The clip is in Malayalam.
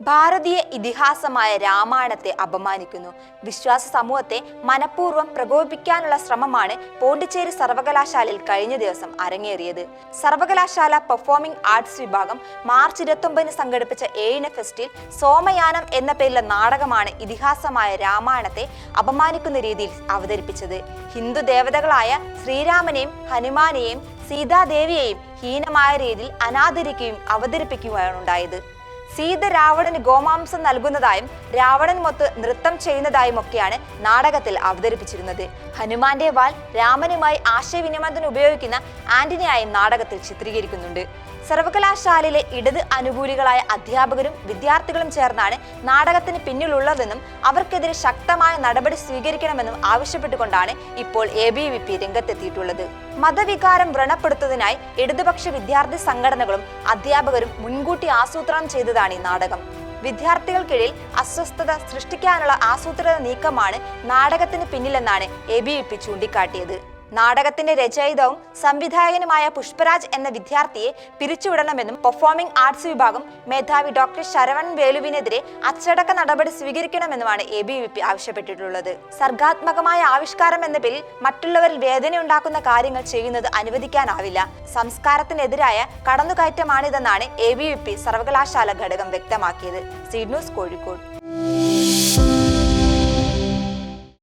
ഭാരതീയ ഇതിഹാസമായ രാമായണത്തെ അപമാനിക്കുന്നു. വിശ്വാസ സമൂഹത്തെ മനഃപൂർവം പ്രകോപിപ്പിക്കാനുള്ള ശ്രമമാണ് പോണ്ടിച്ചേരി സർവകലാശാലയിൽ കഴിഞ്ഞ ദിവസം അരങ്ങേറിയത്. സർവകലാശാല പെർഫോമിംഗ് ആർട്സ് വിഭാഗം മാർച്ച് ഇരുപത്തൊമ്പതിന് സംഘടിപ്പിച്ച ഏഴിന ഫെസ്റ്റിൽ സോമയാനം എന്ന പേരിലെ നാടകമാണ് ഇതിഹാസമായ രാമായണത്തെ അപമാനിക്കുന്ന രീതിയിൽ അവതരിപ്പിച്ചത്. ഹിന്ദു ദേവതകളായ ശ്രീരാമനെയും ഹനുമാനെയും സീതാദേവിയെയും ഹീനമായ രീതിയിൽ അനാദരിക്കുകയും അവതരിപ്പിക്കുകയാണ് ഉണ്ടായത്. സീത രാവണന് ഗോമാംസം നൽകുന്നതായും രാവണൻ മൊത്ത് നൃത്തം ചെയ്യുന്നതായും ഒക്കെയാണ് നാടകത്തിൽ അവതരിപ്പിച്ചിരുന്നത്. ഹനുമാന്റെ വാൽ രാമനുമായി ആശയവിനിമയത്തിന് ഉപയോഗിക്കുന്ന ആന്റണിയായും നാടകത്തിൽ ചിത്രീകരിക്കുന്നുണ്ട്. സർവകലാശാലയിലെ ഇടത് അനുകൂലികളായ അധ്യാപകരും വിദ്യാർത്ഥികളും ചേർന്നാണ് നാടകത്തിന് പിന്നിലുള്ളതെന്നും അവർക്കെതിരെ ശക്തമായ നടപടി സ്വീകരിക്കണമെന്നും ആവശ്യപ്പെട്ടുകൊണ്ടാണ് ഇപ്പോൾ എ ബി വി പി രംഗത്തെത്തിയിട്ടുള്ളത്. മതവികാരം വ്രണപ്പെടുത്തുന്നതിനായി ഇടതുപക്ഷ വിദ്യാർത്ഥി സംഘടനകളും അധ്യാപകരും മുൻകൂട്ടി ആസൂത്രണം ചെയ്തതാണ് ഈ നാടകം. വിദ്യാർത്ഥികൾക്കിടയിൽ അസ്വസ്ഥത സൃഷ്ടിക്കാനുള്ള ആസൂത്രിത നീക്കമാണ് നാടകത്തിന് പിന്നിലെന്നാണ് എ ബി വി പി ചൂണ്ടിക്കാട്ടിയത്. നാടകത്തിന്റെ രചയിതാവും സംവിധായകനുമായ പുഷ്പരാജ് എന്ന വിദ്യാർത്ഥിയെ പിരിച്ചുവിടണമെന്നും പെർഫോമിംഗ് ആർട്സ് വിഭാഗം മേധാവി ഡോക്ടർ ശരവൺ വേലുവിനെതിരെ അച്ചടക്ക നടപടി സ്വീകരിക്കണമെന്നുമാണ് എ ബി വി പി ആവശ്യപ്പെട്ടിട്ടുള്ളത്. സർഗാത്മകമായ ആവിഷ്കാരം എന്ന പേരിൽ മറ്റുള്ളവരിൽ വേദനയുണ്ടാക്കുന്ന കാര്യങ്ങൾ ചെയ്യുന്നത് അനുവദിക്കാനാവില്ല. സംസ്കാരത്തിനെതിരായ കടന്നുകയറ്റമാണിതെന്നാണ് എ ബി വി പി സർവകലാശാല ഘടകം വ്യക്തമാക്കിയത്. Seed news Kozhikode.